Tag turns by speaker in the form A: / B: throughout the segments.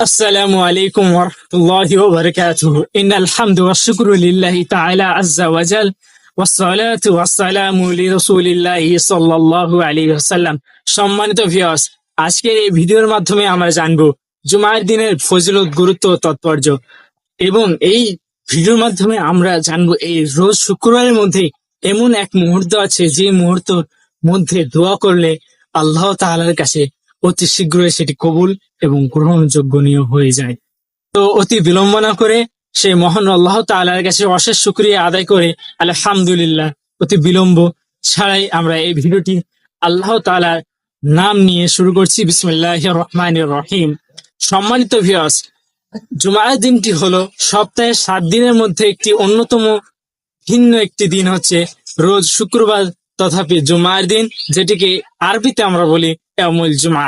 A: السلام عليكم ورحمة الله وبركاته إن الحمد والشكر لله تعالى عز وجل والصلاة والسلام لرسول الله صلى الله عليه وسلم সম্মানিত ভিউয়ার্স আজকের এই ভিডিওর মাধ্যমে আমরা জানবো জুমার দিনের ফজিলত গুরুত্ব ও তাৎপর্য এবং এই ভিডিওর মাধ্যমে আমরা জানবো এই রোজ শুক্রবারের মধ্যে এমন এক মুহূর্ত আছে যে মুহূর্তর মধ্যে দোয়া করলে আল্লাহ তাআলার কাছে অতি শীঘ্রই সেটি কবুল এবং গ্রহণযোগ্যনীয় হয়ে যায়। তো অতি বিলম্ব না করে সেই মহান আল্লাহ তাআলার কাছে অশেষ শুক্রিয়া আদায় করে আলহামদুলিল্লাহ অতি বিলম্ব ছাড়াই আমরা এই ভিডিওটি আল্লাহ তাআলার নাম নিয়ে শুরু করছি। বিসমুল্লাহ রহমান রহিম। সম্মানিত ভিউয়ার্স জুমার দিনটি হলো সপ্তাহের সাত দিনের মধ্যে একটি অন্যতম ভিন্ন একটি দিন হচ্ছে রোজ শুক্রবার তথাপি জুমার দিন, যেটিকে আরবিতে আমরা বলি ইয়ামুল জুমা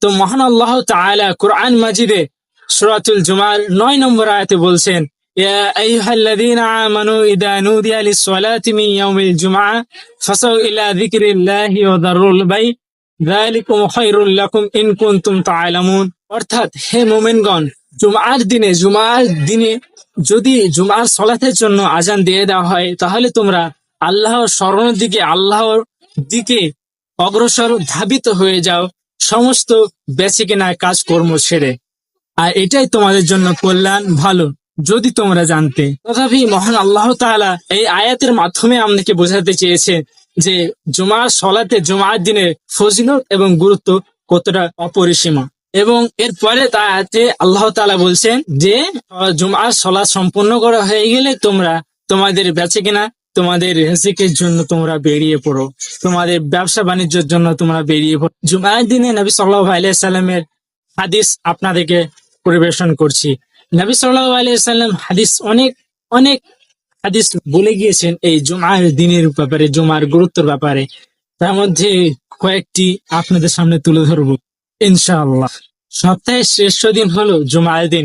A: তো মহান আল্লাহ তাআলা কোরআন মাজিদে সূরাতুল জুমার নয় নম্বর আয়াতে বলছেন, ইযা নুদিয়া লিস-সালাতি মিন ইয়াউমিল জুমআ, ফাসাউ ইলা যিকরিল্লাহি ওয়া দারুল বাই যালিকুম খায়রুল লাকুম ইন কুনতুম তা'লামুন অর্থাৎ হে মুমিনগণ, জুমার দিনে জুমার দিনে যদি জুমার সলাতের জন্য আজান দিয়ে দেওয়া হয়, তাহলে তোমরা আল্লাহর স্মরণের দিকে, আল্লাহর দিকে অগ্রসর ধাবিত হয়ে যাও। সমস্ত বেঁচে কেনা কাজকর্ম ছেড়ে। আর এটাই তোমাদের জন্য কল্যাণ, ভালো, যদি তোমরা জানতে। তথাপি মহান আল্লাহ তাআলা এই আয়াতের মাধ্যমে আমাদেরকে বোঝাতে চেয়েছে যে জুমার সলাতে জুমার দিনের ফজিলত এবং গুরুত্ব কতটা অপরিসীম। এবং এরপরে তা আয়াতে আল্লাহ তাআলা বলছেন যে জুমার সলা সম্পূর্ণ করা হয়ে গেলে তোমরা তোমাদের বেঁচে কিনা তোমাদের রিজিকের জন্য তোমরা বেরিয়ে পড়ো। তোমাদের ব্যবসা বাণিজ্যের জন্য তোমরা বেরিয়ে পড়ো। জুমার দিনে নবী সাল্লাহ আলাইসাল্লামের হাদিস আপনাদেরকে পরিবেশন করছি। নবী সাল্লাহ আলাইসাল্লাম হাদিস অনেক অনেক হাদিস বলে গিয়েছেন এই জুমার দিনের ব্যাপারে, জুমার গুরুত্বের ব্যাপারে। তার মধ্যে কয়েকটি আপনাদের সামনে তুলে ধরবো, ইনশাআল্লাহ। সপ্তাহের শ্রেষ্ঠ দিন হলো জুমার দিন।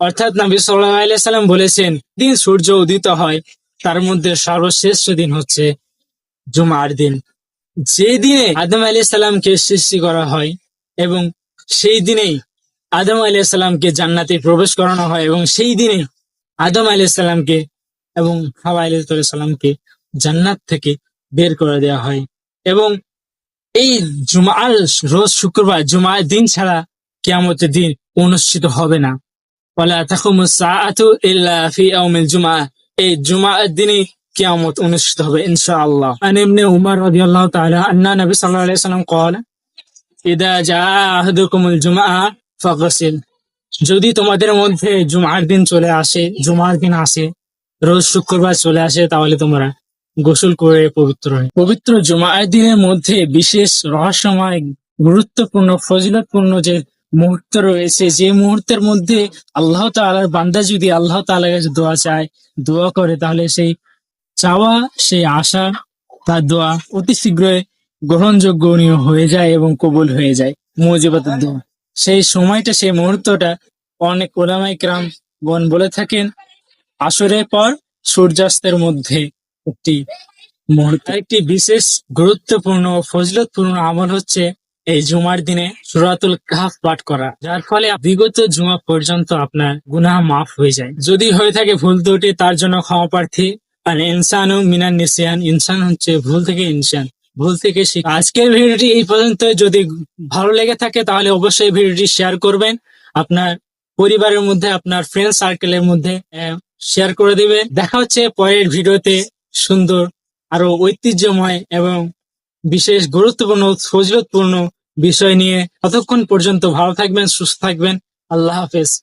A: অর্থাৎ নবী সাল্লাল্লাহু আলাইহি সাল্লাম বলেছেন, দিন সূর্য উদিত হয়, তার মধ্যে সর্বশ্রেষ্ঠ দিন হচ্ছে জুমার দিন। যে দিনে আদম আলাইহিস সালামকে সৃষ্টি করা হয় এবং সেই দিনেই আদম আলাইহিস সালামকে জান্নাতে প্রবেশ করানো হয় এবং সেই দিনে আদম আলাইহিস সালামকে এবং হাওয়া আলাইহিস সালামকে জান্নাত থেকে বের করে দেওয়া হয়। এবং এই জুমার রোজ শুক্রবার, জুমার দিন ছাড়া কিয়ামতের দিন অনুষ্ঠিত হবে না। ওয়ালা তাকুমু সাআতু ইল্লা ফি ইয়াউমিল জুমআ এই জুমার দিনে কিয়ামত অনুষ্ঠিত হবে ইনশাআল্লাহ আন ইবনে উমর রাদিয়াল্লাহু তাআলা আন্না নবী সাল্লাল্লাহু আলাইহি ওয়াসাল্লাম قال ইদা জা আহাদুকুমুল জুমআ ফাগসিল যদি তোমাদের মধ্যে জুমার দিন চলে আসে জুমার দিন আসে রোজ শুক্রবার চলে আসে তাহলে তোমরা গোসল করে পবিত্র হয় পবিত্র জুমার দিনের মধ্যে বিশেষ রহস্যময় গুরুত্বপূর্ণ ফজিলতপূর্ণ যে মুহূর্ত রয়েছে। যে মুহূর্তের মধ্যে আল্লাহ তাআলার বান্দা যদি আল্লাহ তাআলার কাছে দোয়া চায়, দোয়া করে, তাহলে সেই চাওয়া, সেই আশা, তার দোয়া অতি শীঘ্রই গ্রহণযোগ্যনীয় হয়ে যায় এবং কবুল হয়ে যায়। মুজিবাতের দোয়া। সেই সময়টা, সেই মুহূর্তটা অনেক ওলামাই ক্রাম বন বলে থাকেন, আসরের পর সূর্যাস্তের মধ্যে একটি মুহূর্ত। একটি বিশেষ গুরুত্বপূর্ণ ফজিলতপূর্ণ আমল হচ্ছে এই জুমার দিনে সুরাতুল কাহাফ পাঠ করা, যার ফলে বিগত জুমা পর্যন্ত আপনার গুনাহ মাফ হয়ে যায়। যদি হয়ে থাকে ভুল ত্রুটি, তার জন্য ক্ষমা প্রার্থী। আর ইনসান মিনান নিসিয়ান, ইনসান হচ্ছে ভুল থেকে ইনসান। ভুল থেকে শিখ। আজকের ভিডিওটি এই পর্যন্ত। যদি ভালো লেগে থাকে, তাহলে অবশ্যই ভিডিওটি শেয়ার করবেন। আপনার পরিবারের মধ্যে, আপনার ফ্রেন্ড সার্কেলের মধ্যে শেয়ার করে দিবেন। দেখা হচ্ছে পরের ভিডিওতে সুন্দর, আরও ঐতিহ্যময় এবং বিশেষ গুরুত্বপূর্ণ, ফজিলতপূর্ণ বিষয় নিয়ে। ততক্ষণ পর্যন্ত ভালো থাকবেন সুস্থ থাকবেন। আল্লাহ হাফেজ।